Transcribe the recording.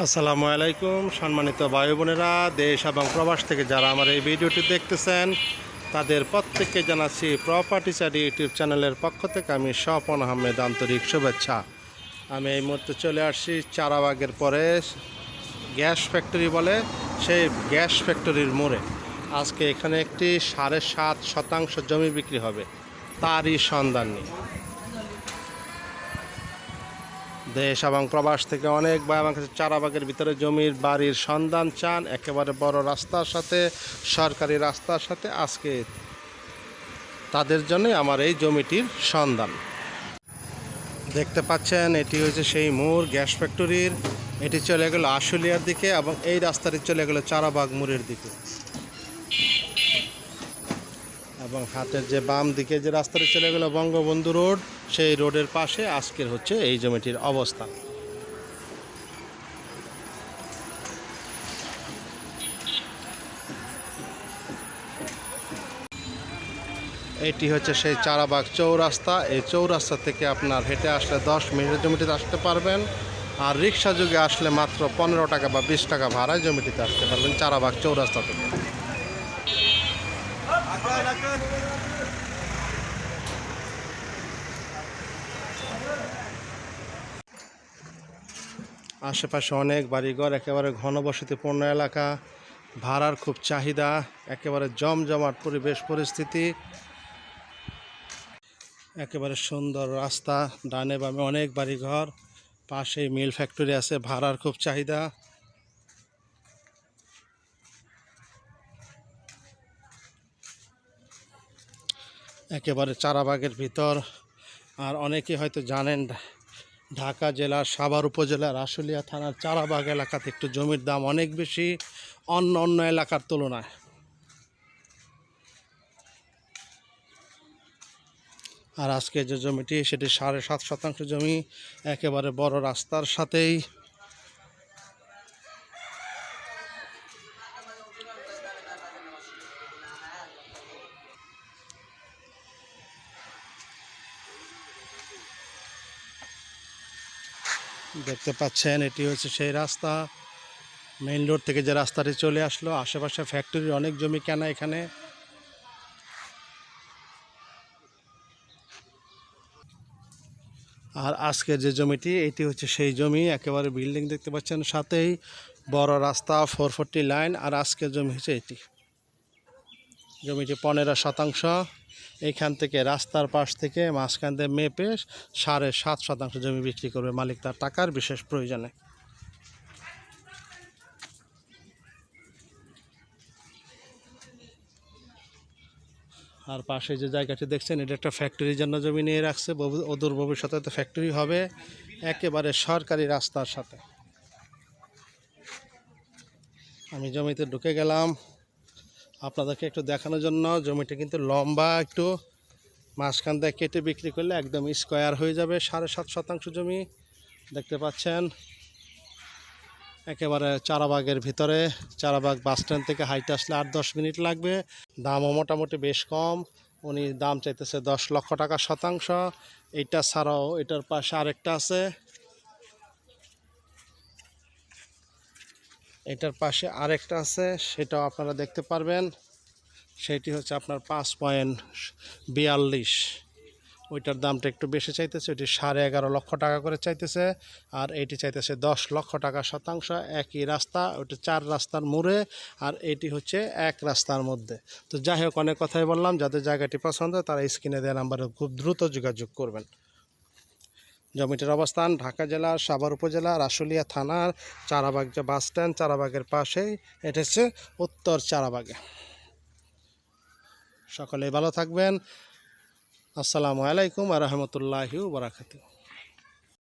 আসসালামু আলাইকুম, সম্মানিত ভাই বোনেরা দেশ এবং প্রবাস থেকে যারা আমার এই ভিডিওটি দেখতেছেন, তাদের প্রত্যেককে জানাচ্ছি প্রপার্টি চারি ইউটিউব চ্যানেলের পক্ষ থেকে আমি স্বপন আহমেদ আন্তরিক শুভেচ্ছা। আমি এই মুহূর্তে চলে আসছি চারাবাগের পরে, গ্যাস ফ্যাক্টরি বলে, সেই গ্যাস ফ্যাক্টরির মোড়ে। আজকে এখানে একটি সাড়ে সাত শতাংশ জমি বিক্রি হবে, তারই সন্ধান নেই। দেশ এবং প্রবাস থেকে অনেক ভাই আমার কাছে চারাবাগের ভিতরে জমির বাড়ির সন্ধান চান, একেবারে বড় রাস্তার সাথে, সরকারি রাস্তার সাথে। আজকে তাদের জন্য আমার এই জমিটির সন্ধান। দেখতে পাচ্ছেন, এটি হচ্ছে সেই মোড়, গ্যাস ফ্যাক্টরির। এটি চলে গেল আশুলিয়ার দিকে এবং এই রাস্তাটি চলে গেল চারাবাগ মোড়ের দিকে। এবং হাতের যে বাম দিকে যে রাস্তাটি চলে গেল বঙ্গবন্ধু রোড, সেই রোডের পাশে আজকের হচ্ছে এই জমিটির অবস্থান। এটি হচ্ছে সেই চারাবাগ চৌরাস্তা। এই চৌরাস্তা থেকে আপনার হেঁটে আসলে দশ মিনিটের জমিটিতে আসতে পারবেন। আর রিক্সা যুগে আসলে মাত্র পনেরো টাকা বা বিশ টাকা ভাড়ায় জমিটিতে আসতে পারবেন চারাবাগ চৌরাস্তা থেকে। আশেপাশে অনেক বাড়িঘর, একেবারে ঘনবসতিপূর্ণ এলাকা। ভাড়ার খুব চাহিদা, একেবারে জমজমাট পরিবেশ পরিস্থিতি। একেবারে সুন্দর রাস্তা, ডানে বামে অনেক বাড়িঘর, পাশেই মিল ফ্যাক্টরি আছে, ভাড়ার খুব চাহিদা। একেবারে চারাবাগের ভিতর, আর অনেকে হয়তো জানেন ঢাকা জেলার সাভার উপজেলার আশুলিয়া থানার চারাবাগ এলাকাতে একটু জমির দাম অনেক বেশি অন্য অন্য এলাকার তুলনায়। আর আজকে যে জমিটি, সেটি সাড়ে সাত শতাংশ জমি, একেবারে বড় রাস্তার সাথেই দেখতে পাচ্ছেন, এটি হচ্ছে সেই রাস্তা। মেইন রোড থেকে যে রাস্তাটি চলে আসলো, আশেপাশে ফ্যাক্টরির অনেক জমি কেনা এখানে। আর আজকের যে জমিটি, এটি হচ্ছে সেই জমি, একেবারে বিল্ডিং দেখতে পাচ্ছেন সাথেই। বড় রাস্তা, ফোর ফোরটি লাইন, আর আজকের জমি হচ্ছে এটি। জমিটি পনেরো শতাংশ। এইখান থেকে রাস্তার পাশ থেকে মাঝখান দিয়ে মেপে সাড়ে সাত শতাংশ জমি বিক্রি করবে মালিক তার টাকার বিশেষ প্রয়োজনে। আর পাশে যে জায়গাটি দেখছেন, এটা একটা ফ্যাক্টরির জন্য জমি নিয়ে রাখছে। অদূর ভবিষ্যতে তো ফ্যাক্টরি হবে একেবারে সরকারি রাস্তার সাথে। আমি জমিতে ঢুকে গেলাম। আপনাদেরকে একটু দেখানোর জন্য, জমিটা কিন্তু লম্বা, একটু মাঝখান দিয়ে কেটে বিক্রি করলে একদম স্কোয়ার হয়ে যাবে সাড়ে সাত শতাংশ জমি। দেখতে পাচ্ছেন, একেবারে চারাবাগের ভিতরে, চারাবাগ বাস স্ট্যান্ড থেকে হাইটে আসলে আট দশ মিনিট লাগবে। দামও মোটামুটি বেশ কম, উনি দাম চাইতেছে দশ লক্ষ টাকা শতাংশ। এইটা ছাড়াও এটার পাশে আরেকটা আছে এটার পাশে আরেকটা আছে, সেটাও আপনারা দেখতে পারবেন। সেটি হচ্ছে আপনার পাঁচ পয়েন্ট বিয়াল্লিশ। ওইটার দামটা একটু বেশি চাইতেছে, ওইটি সাড়ে এগারো লক্ষ টাকা করে চাইতেছে, আর এটি চাইতেছে দশ লক্ষ টাকা শতাংশ, একই রাস্তা, ওইটা চার রাস্তার মোড়ে, আর এটি হচ্ছে এক রাস্তার মধ্যে। তো যাই হোক, অনেক কথাই বললাম, যাদের জায়গাটি পছন্দ তারা স্ক্রিনে দেওয়া নাম্বারে খুব দ্রুত যোগাযোগ করবেন। জমিটির অবস্থান ঢাকা জেলার সাভার উপজেলার আশুলিয়া থানার চারাবাগ যে বাস স্ট্যান্ড, চারাবাগের পাশেই এটা হচ্ছে উত্তর চারাবাগে। সকলে ভালো থাকবেন। আসসালামু আলাইকুম আ রহমতুল্লাহি বারাকাতু